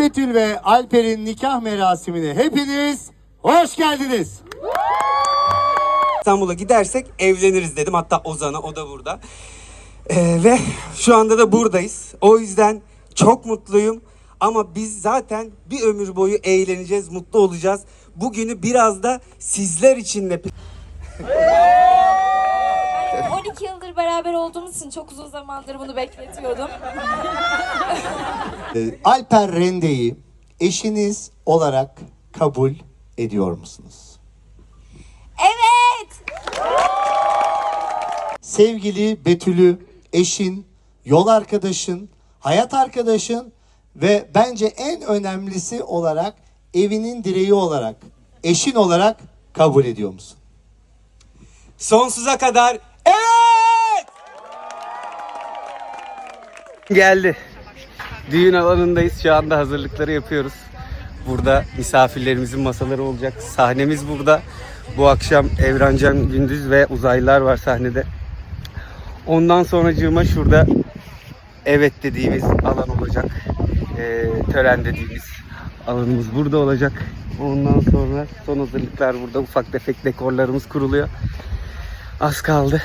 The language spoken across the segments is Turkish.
Betül ve Alper'in nikah merasimine hepiniz hoş geldiniz. İstanbul'a gidersek evleniriz dedim. Hatta Ozan'a o da burada. Ee, ve şu anda da buradayız. O yüzden çok mutluyum. Ama biz zaten bir ömür boyu eğleneceğiz, mutlu olacağız. Bugünü biraz da sizler için de 12 yıldır beraber olduğumuz için çok uzun zamandır bunu bekletiyordum. Ee, Alper Rende'yi eşiniz olarak kabul ediyor musunuz? Evet! Sevgili Betül'ü eşin, yol arkadaşın, hayat arkadaşın ve bence en önemlisi olarak evinin direği olarak, eşin olarak kabul ediyor musun? sonsuza kadar Geldi. Düğün alanındayız. Şu anda hazırlıkları yapıyoruz. Burada misafirlerimizin masaları olacak. Sahnemiz burada. Bu akşam Evrencan Gündüz ve uzaylılar var sahnede. Ondan sonracığıma şurada evet dediğimiz alan olacak. Ee, tören dediğimiz alanımız burada olacak. Ondan sonra son hazırlıklar burada. Ufak tefek dekorlarımız kuruluyor. Az kaldı.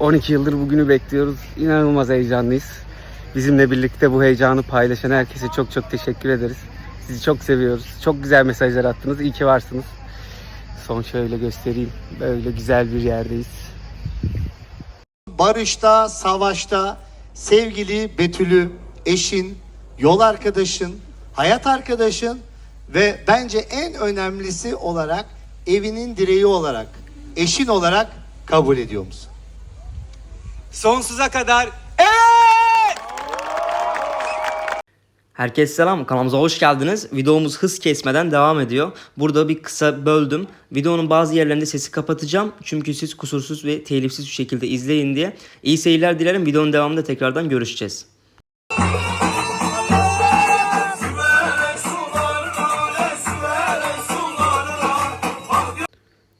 12 yıldır bugünü bekliyoruz. İnanılmaz heyecanlıyız. Bizimle birlikte bu heyecanı paylaşan herkese çok çok teşekkür ederiz. Sizi çok seviyoruz. Çok güzel mesajlar attınız. İyi ki varsınız. Son şöyle göstereyim. Böyle güzel bir yerdeyiz. barışta, savaşta sevgili Betül'ü, eşin, yol arkadaşın, hayat arkadaşın ve bence en önemlisi olarak evinin direği olarak, eşin olarak kabul ediyor musun? Sonsuza kadar evet! Herkese selam kanalımıza hoş geldiniz. Videomuz hız kesmeden devam ediyor. Burada bir kısa böldüm. Videonun bazı yerlerinde sesi kapatacağım. Çünkü siz kusursuz ve telifsiz bir şekilde izleyin diye. İyi seyirler dilerim. Videonun devamında tekrardan görüşeceğiz.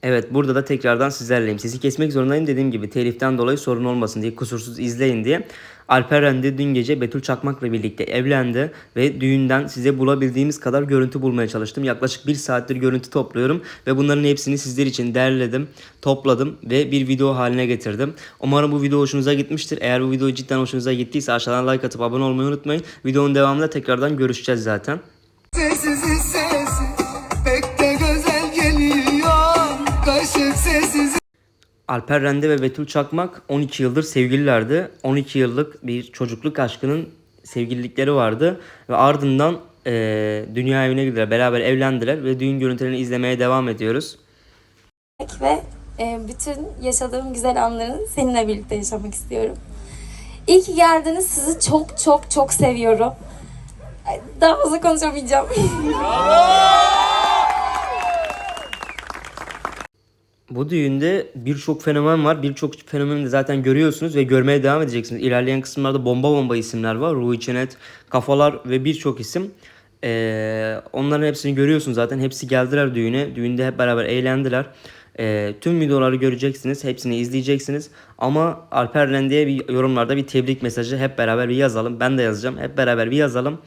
Evet burada da tekrardan sizlerleyim. Sesi kesmek zorundayım dediğim gibi teliften dolayı sorun olmasın diye kusursuz izleyin diye. Alper Rendi dün gece Betül Çakmak'la birlikte evlendi ve düğünden size bulabildiğimiz kadar görüntü bulmaya çalıştım. Yaklaşık bir saattir görüntü topluyorum ve bunların hepsini sizler için derledim, topladım ve bir video haline getirdim. Umarım bu video hoşunuza gitmiştir. Eğer bu video cidden hoşunuza gittiyse aşağıdan like atıp abone olmayı unutmayın. Videonun devamında tekrardan görüşeceğiz zaten. Alper Rende ve Betül Çakmak 12 yıldır sevgililerdi. 12 yıllık bir çocukluk aşkının sevgililikleri vardı. Ve ardından eee, dünya evine girdiler. Beraber evlendiler ve düğün görüntülerini izlemeye devam ediyoruz. Ve e, bütün yaşadığım güzel anları seninle birlikte yaşamak istiyorum. İyi ki geldiniz. Sizi çok çok çok seviyorum. Daha fazla konuşamayacağım. Bu düğünde birçok fenomen var. Birçok fenomeni de zaten görüyorsunuz ve görmeye devam edeceksiniz. İlerleyen kısımlarda bomba bomba isimler var. Ruhi Çenet, Kafalar ve birçok isim. Ee, onların hepsini görüyorsunuz zaten. Hepsi geldiler düğüne. Düğünde hep beraber eğlendiler. Ee, tüm videoları göreceksiniz. Hepsini izleyeceksiniz. Ama Alper Rende'ye bir yorumlarda bir tebrik mesajı hep beraber bir yazalım. Ben de yazacağım. Hep beraber bir yazalım.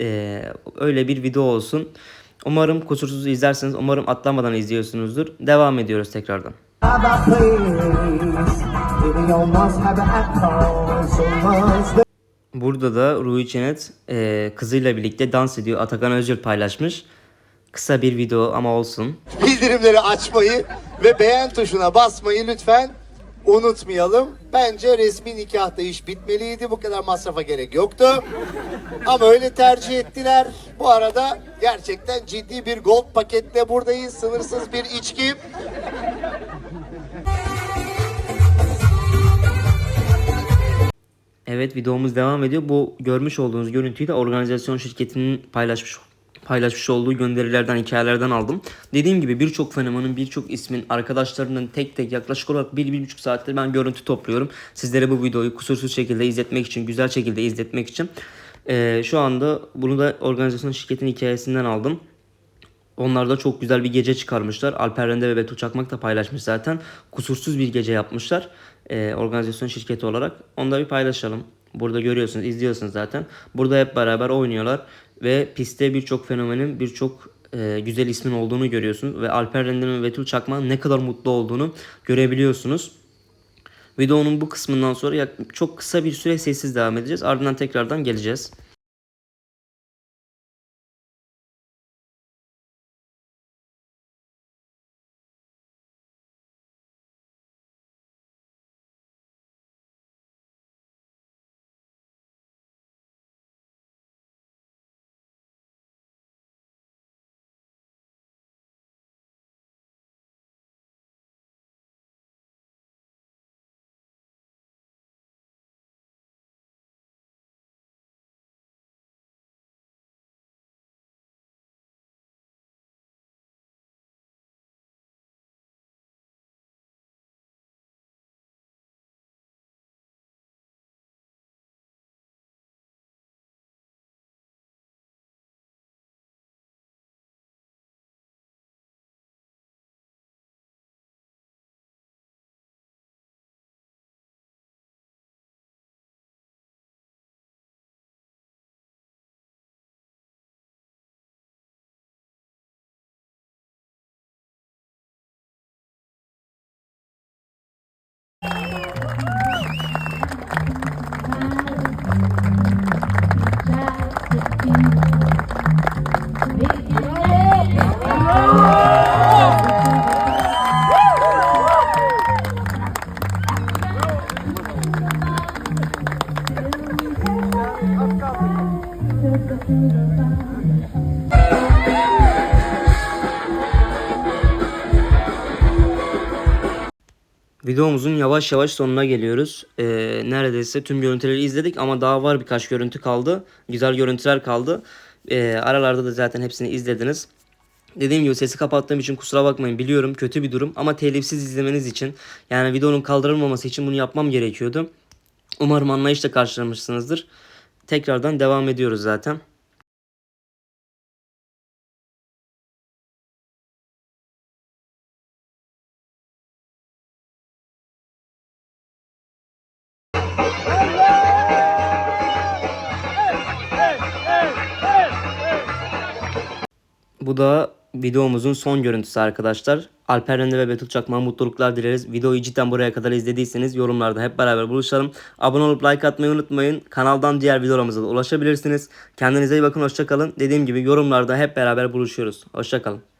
Ee, öyle bir video olsun. Umarım kusursuz izlersiniz. Umarım atlamadan izliyorsunuzdur. Devam ediyoruz tekrardan. Burada da Ruhi Çenet e, kızıyla birlikte dans ediyor. Atakan Özgür paylaşmış. Kısa bir video ama olsun. Bildirimleri açmayı ve beğen tuşuna basmayı lütfen unutmayalım. Bence resmi nikahta iş bitmeliydi. Bu kadar masrafa gerek yoktu. Ama öyle tercih ettiler. Bu arada gerçekten ciddi bir gold paketle buradayız. Sınırsız bir içki. Evet videomuz devam ediyor. Bu görmüş olduğunuz görüntüyü de organizasyon şirketinin paylaşmış paylaşmış olduğu gönderilerden, hikayelerden aldım. Dediğim gibi birçok fenomenin, birçok ismin, arkadaşlarının tek tek yaklaşık olarak 1-1,5 saattir ben görüntü topluyorum. Sizlere bu videoyu kusursuz şekilde izletmek için, güzel şekilde izletmek için. Ee, şu anda bunu da organizasyon şirketinin hikayesinden aldım. Onlar da çok güzel bir gece çıkarmışlar. Alper Rende ve Betül Çakmak da paylaşmış zaten. Kusursuz bir gece yapmışlar. Ee, organizasyon şirketi olarak. Onu da bir paylaşalım. Burada görüyorsunuz, izliyorsunuz zaten. Burada hep beraber oynuyorlar. Ve pistte birçok fenomenin birçok e, güzel ismin olduğunu görüyorsunuz. Ve Alper Render'in ve Betül Çakmak'ın ne kadar mutlu olduğunu görebiliyorsunuz. Videonun bu kısmından sonra çok kısa bir süre sessiz devam edeceğiz. Ardından tekrardan geleceğiz. Videomuzun yavaş yavaş sonuna geliyoruz. Ee, neredeyse tüm görüntüleri izledik ama daha var birkaç görüntü kaldı. Güzel görüntüler kaldı. Ee, aralarda da zaten hepsini izlediniz. Dediğim gibi sesi kapattığım için kusura bakmayın biliyorum kötü bir durum ama telifsiz izlemeniz için yani videonun kaldırılmaması için bunu yapmam gerekiyordu. Umarım anlayışla karşılamışsınızdır. Tekrardan devam ediyoruz zaten. Bu da videomuzun son görüntüsü arkadaşlar. Alper Rende ve Betül Çakmak'a mutluluklar dileriz. Videoyu cidden buraya kadar izlediyseniz yorumlarda hep beraber buluşalım. Abone olup like atmayı unutmayın. Kanaldan diğer videolarımıza da ulaşabilirsiniz. Kendinize iyi bakın hoşçakalın. Dediğim gibi yorumlarda hep beraber buluşuyoruz. Hoşçakalın.